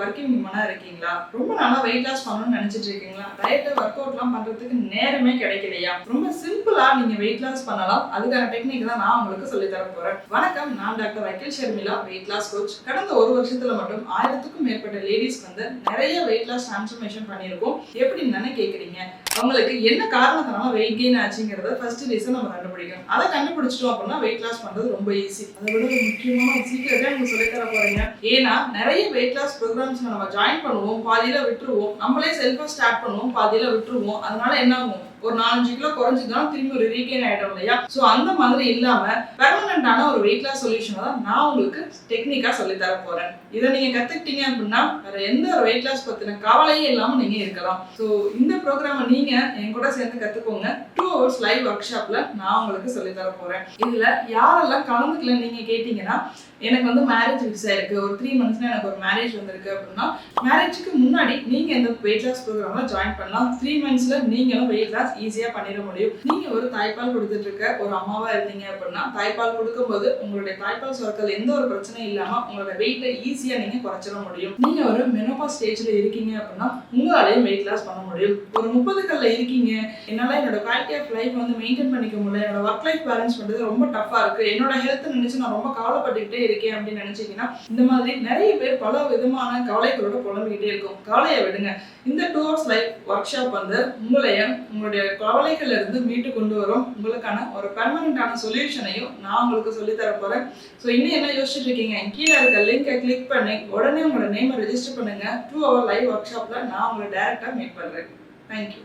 Working உமனா இருக்கீங்களா? ரொம்ப நாளாக வெயிட் லாஸ் பண்ணணும்னு நினைச்சிட்டு இருக்கீங்களா? டயட் ஒர்க் அவுட்லாம் பண்றதுக்கு நேரமே கிடைக்கலையா? ரொம்ப சிம்பிளா நீங்க வெயிட் லாஸ் பண்ணலாம். அதுக்கான டெக்னிக் தான் நான் உங்களுக்கு சொல்லி தர போறேன். வணக்கம் நான் doctor Akhil Sharmila weight loss coach கடந்த ஒரு வருஷத்துல மட்டும் ஆயிரத்துக்கும் மேற்பட்ட லேடிஸ் வந்து நிறைய வெயிட் லாஸ் டிரான்ஸ்ஃபர்மேஷன் பண்ணியிருக்கோம். எப்படின்னு கேக்குறீங்க? அவங்களுக்கு என்ன காரணத்தினால வெயிட் கெயின் ஆச்சுங்கிறத ஃபர்ஸ்ட் ரீசன் நம்ம கண்டுபிடிக்கணும். அதை கண்டுபிடிச்சிட்டோம் அப்படின்னா வெயிட் லாஸ் பண்றது ரொம்ப ஈஸி அதை விட முக்கியமான சீக்கிரமே உங்களுக்கு சொல்லி தர போறீங்க. ஏன்னா நிறைய வெயிட் லாஸ் ப்ரோக்ராம்ஸ் நம்ம ஜாயின் பண்ணுவோம் பாதியில விட்டுருவோம் நம்மளே செல்ஃபா ஸ்டார்ட் பண்ணுவோம் பாதியில விட்டுருவோம். அதனால என்ன ஆகும் ஒரு நாலஞ்சு கிலோ குறைஞ்சிதான் திரும்பி ஒரு ரீகெயின் ஆயிடும் இல்லையா? ஸோ அந்த மாதிரி இல்லாம பெர்மனண்டான ஒரு வெயிட் லாஸ் சொல்யூஷனை தான் நான் உங்களுக்கு டெக்னிக்கா சொல்லி தர போறேன். இதை நீங்க கத்துக்கிட்டீங்க அப்படின்னா வேற எந்த ஒரு வெயிட் லாஸ் பத்தின கவலையே இல்லாம நீங்க இருக்கலாம். ஸோ இந்த ப்ரோக்ராமை நீங்க என் கூட சேர்ந்து கத்துக்கோங்க. டூ ஹவர்ஸ் லைவ் ஒர்க் ஷாப்ல நான் உங்களுக்கு சொல்லி தர போறேன். இதுல யாரெல்லாம் கலந்துக்கல நீங்க கேட்டீங்கன்னா எனக்கு வந்து மேரேஜ் ஃபிக்ஸ் ஆயிருக்கு. ஒரு த்ரீ மந்த்ஸ்ல எனக்கு ஒரு மேரேஜ் வந்திருக்கு அப்படின்னா மேரேஜுக்கு முன்னாடி நீங்க இந்த வெயிட் லாஸ் ப்ரோக்ராம்ல ஜாயின் பண்ணலாம். த்ரீ மந்த்ஸ்ல நீங்களும் வெயிட் லாஸ் ஈஸியா பண்ணிட முடியும். நீங்க ஒரு தாய்ப்பால் கொடுத்துட்டு இருக்க ஒரு அம்மாவா இருந்தீங்க அப்படின்னா தாய்ப்பால் கொடுக்கும்போது உங்களுடைய தாய்ப்பால் சுரக்கல் எந்த ஒரு பிரச்சனையும் இல்லாம உங்களோட வெயிட்டை ஈஸியா நீங்க குறைச்சிட முடியும். நீங்க ஒரு மெனோபா ஸ்டேஜ்ல இருக்கீங்க அப்படின்னா உங்களாலையும் வெயிட் லாஸ் பண்ண முடியும். ஒரு முப்பதுகளில் இருக்கீங்க என்னால என்னோட குவாலிட்டி ஆஃப் லைஃப் வந்து மெயின்டைன் பண்ணிக்க முடியல என்னோட ஒர்க் லைஃப் பேலன்ஸ் பண்ணுறது ரொம்ப டஃபா இருக்கு. என்னோட ஹெல்த் நினைச்சு நான் ரொம்ப கவலைப்பட்டுக்கிட்டே இருக்கேன் அப்படின்னு நினைச்சீங்கன்னா இந்த மாதிரி நிறைய பேர் பல விதமான கவலைகளோட புலம்பிக்கிட்டே இருக்கும். கவலையை விடுங்க. இந்த two hours life workshop வந்து உங்களைய உங்களுடைய கவலைகள்ல இருந்து மீட்டு கொண்டு வரும். உங்களுக்கான ஒரு பெர்மனண்டான சொல்யூஷனையும் நான் உங்களுக்கு சொல்லி தர போறேன். ஸோ இன்னும் என்ன யோசிச்சுட்டு இருக்கீங்க? கீழே இருக்க லிங்கை கிளிக் பண்ணி உடனே உங்களோட நேமை ரெஜிஸ்டர் பண்ணுங்க. டூ ஹவர் லைவ் ஒர்க் ஷாப்ல நான் உங்களை டைரக்டா மீட் பண்றேன். தேங்க்யூ